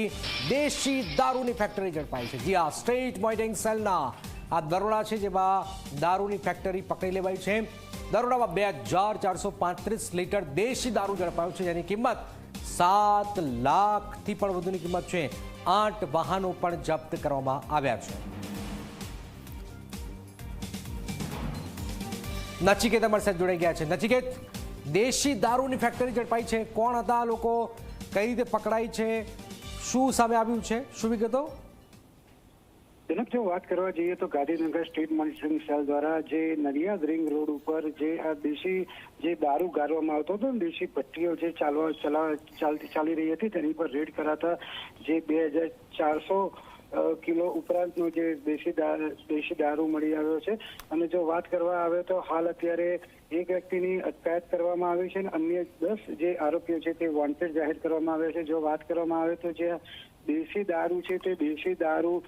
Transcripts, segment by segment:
દેશી દારૂની ફેક્ટરી ઝડપાઈ છે. જી આ સ્ટેટ મોઇટિંગ સેલના આ દરોડા છે જેમાં દારૂની ફેક્ટરી પકડી લેવાઈ છે. દરોડામાં બે હજાર ચારસો પાંત્રીસ લીટર દેશી દારૂ ઝડપાયો છે, જેની કિંમત સાત લાખથી પણ વધુની કિંમત છે. આઠ વાહનો પણ જપ્ત કરવામાં આવ્યા છે. નચિકેત અમારી સાથે જોડાઈ ગયા છે. નચિકેત, દેશી દારૂની ફેક્ટરી ઝડપાઈ છે. કોણ હતા લોકો? કઈ રીતે પકડાઈ છે? શું સામે આવ્યું છે? શું વિગતો? જનક જો વાત કરવા જઈએ તો ગાંધીનગર સ્ટેટ મોનિટરિંગ સેલ દ્વારા જે નડિયાદ રિંગ રોડ ઉપર જે આ દેશી જે દારૂ ગાળવામાં આવતો હતો દેશી ભટ્ટીઓ જે ચાલવા ચલા ચાલતી ચાલી રહી હતી, તેની પર રેડ કરાતા જે બે હજાર ચારસો કિલો ઉપરાંતનો જે દેશી દેશી દારૂ મળી આવ્યો છે. અને જો વાત કરવા આવે તો હાલ અત્યારે એક વ્યક્તિની અટકાયત કરવામાં આવી છે અને અન્ય દસ જે આરોપીઓ છે તે વોન્ટેડ જાહેર કરવામાં આવ્યા છે. જો વાત કરવામાં આવે તો જે દેશી દારૂ છે તે દેશી દારૂ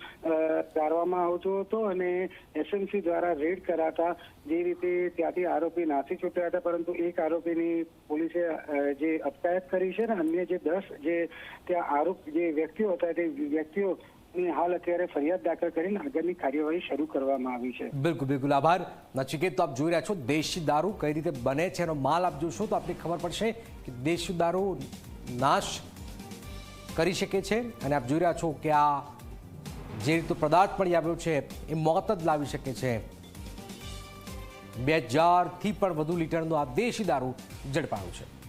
ગાળવામાં આવતો હતો અને એસએમસી દ્વારા રેડ કરાતા જે રીતે ત્યાંથી આરોપી નાસી છૂટ્યા હતા, પરંતુ એક આરોપીની પોલીસે જે અટકાયત કરી છે ને અન્ય જે દસ જે ત્યાં આરોપ જે વ્યક્તિઓ હતા તે વ્યક્તિઓ નાશ કરી શકે છે અને આપ જોઈ રહ્યા છો કે જે રીતનો પદાર્થ મળી આવ્યો છે એ મોત જ લાવી શકે છે. બે હજારથી પણ વધુ લીટરનો આ દેશી દારૂ ઝડપાયો છે.